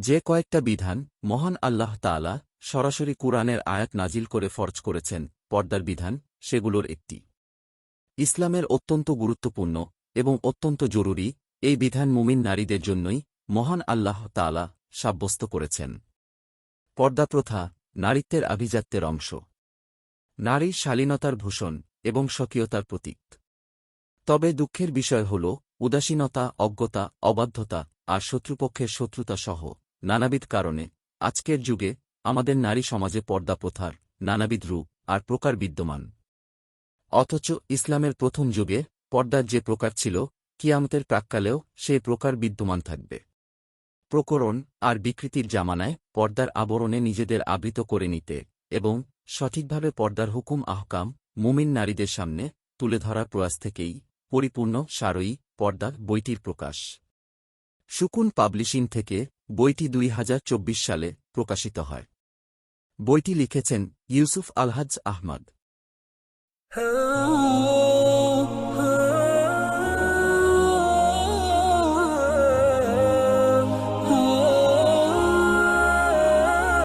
যে কয়েকটা বিধান মহান আল্লাহ তাআলা সরাসরি কুরআনের আয়াত নাজিল করে ফরজ করেছেন, পর্দার বিধান সেগুলোর একটি। ইসলামের অত্যন্ত গুরুত্বপূর্ণ এবং অত্যন্ত জরুরি এই বিধান মুমিন নারীদের জন্যই মহান আল্লাহ তাআলা সাব্যস্ত করেছেন। পর্দা প্রথা নারীত্বের আভিজাত্যের অংশ। নারী শালীনতার ভূষণ এবং স্বকীয়তার প্রতীক। তবে দুঃখের বিষয় হল, উদাসীনতা, অজ্ঞতা, অবাধ্যতা আর শত্রুপক্ষের শত্রুতা সহ নানাবিধ কারণে, আজকের যুগে, আমাদের নারী সমাজে পর্দা প্রথার, নানাবিধ রূপ, আর প্রকার বিদ্যমান। অথচ ইসলামের প্রথম যুগে, পর্দার যে প্রকার ছিল, কিয়ামতের প্রাক্কালেও সেই প্রকার বিদ্যমান থাকবে। প্রকরণ আর বিকৃতির জামানায় পর্দার আবরণে নিজেদের আবৃত করে নিতে এবং সঠিকভাবে পর্দার হুকুম, আহকাম, মুমিন নারীদের সামনে তুলে ধরার প্রয়াস থেকেই পরিপূর্ণ সারয়ী পর্দার বইটির প্রকাশ। সুকুন পাবলিশিং থেকে বইটি দুই হাজার চব্বিশ সালে প্রকাশিত হয়। বইটি লিখেছেন ইউসুফ আলহাজ আহমদ।